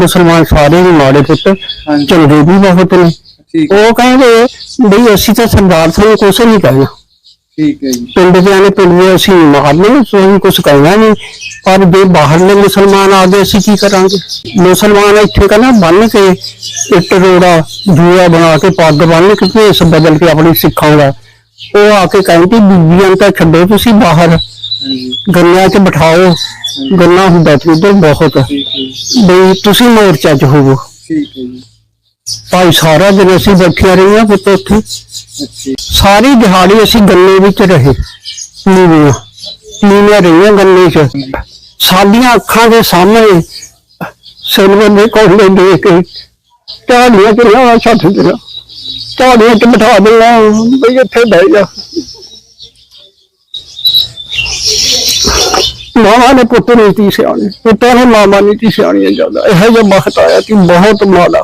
ਮੁਸਲਮਾਨ ਸਾਰੇ ਹੀ ਮਾੜੇ ਪੁੱਤ। ਚੰਗੇ ਵੀ ਬਹੁਤ ਨੇ ਠੀਕ ਉਹ ਕਹਿੰਦੇ ਬਈ ਅਸੀਂ ਤਾਂ ਸਰਦਾਰ ਸਿੰਘ ਕੁਛ ਨਹੀਂ ਕਹਿਣਾ। ਠੀਕ ਹੈ ਜੀ। ਪਿੰਡ ਦੇ ਨੇ ਪਿੰਡ ਦੇ ਅਸੀਂ ਮਾਰਨੇ ਸੋਈ ਕੁਛ ਕਹਿਣਾ ਨਹੀਂ। ਪਰ ਜੇ ਬਾਹਰਲੇ ਮੁਸਲਮਾਨ ਆ ਗਏ ਅਸੀਂ ਕੀ ਕਰਾਂਗੇ? ਮੁਸਲਮਾਨ ਇੱਥੇ ਕਹਿੰਦਾ ਬੰਨ ਕੇ ਇੱਟ ਰੋੜਾ ਜੂਆ ਬਣਾ ਕੇ ਪੱਗ ਬੰਨ ਕੇ ਭੇਸ ਬਦਲ ਕੇ ਆਪਣੀ ਸਿੱਖਾਂ ਦਾ। ਉਹ ਆ ਕੇ ਕਹਿੰਦੀ ਬੀਬੀਆਂ ਤਾਂ ਛੱਡੋ ਤੁਸੀਂ ਬਾਹਰ। ਹਾਂਜੀ ਗੰਨਿਆਂ 'ਚ ਬਿਠਾਓ, ਗੰਨਾ ਹੁੰਦਾ ਤੇ ਉਧਰ ਬਹੁਤ। ਬਈ ਤੁਸੀਂ ਮੋਰਚਾ 'ਚ ਹੋਵੋ। ਠੀਕ ਹੈ ਜੀ ਭਾਈ ਸਾਰਾ ਦਿਨ ਅਸੀਂ ਬੈਠੀਆਂ ਰਹੀਆਂ ਪੁੱਤ ਉੱਥੇ। ਸਾਰੀ ਦਿਹਾੜੀ ਅਸੀਂ ਗੰਨੇ ਵਿੱਚ ਰਹੇ, ਨੀਵੀਆਂ। ਨੀਵੀਆਂ ਰਹੀਆਂ ਗੰਨੇ 'ਚ। ਸਾਡੀਆਂ ਅੱਖਾਂ ਦੇ ਸਾਹਮਣੇ ਸਿਲਵਰ ਦੇ ਕੋਲੇ ਦੇ ਕੇ ਝਾੜੀਆਂ ਤੇ ਲਾ ਛੱਡ ਦੇਣਾ ਝਾੜੀਆਂ ਤੇ ਬਿਠਾ ਦੇਣਾ ਬਈ ਇੱਥੇ ਬਹਿ ਜਾ। ਮਾਵਾ ਨੇ ਪੁੱਤ ਨਹੀਂ ਤੀ ਸਿਆਣੀ, ਪੁੱਤਾਂ ਨੇ ਮਾਮਾ ਨਹੀਂ ਤੀ ਸਿਆਣੀਆਂ ਜ਼ਿਆਦਾ। ਇਹੋ ਜਿਹਾ ਵਕਤ ਆਇਆ ਕਿ ਬਹੁਤ ਮਾੜਾ।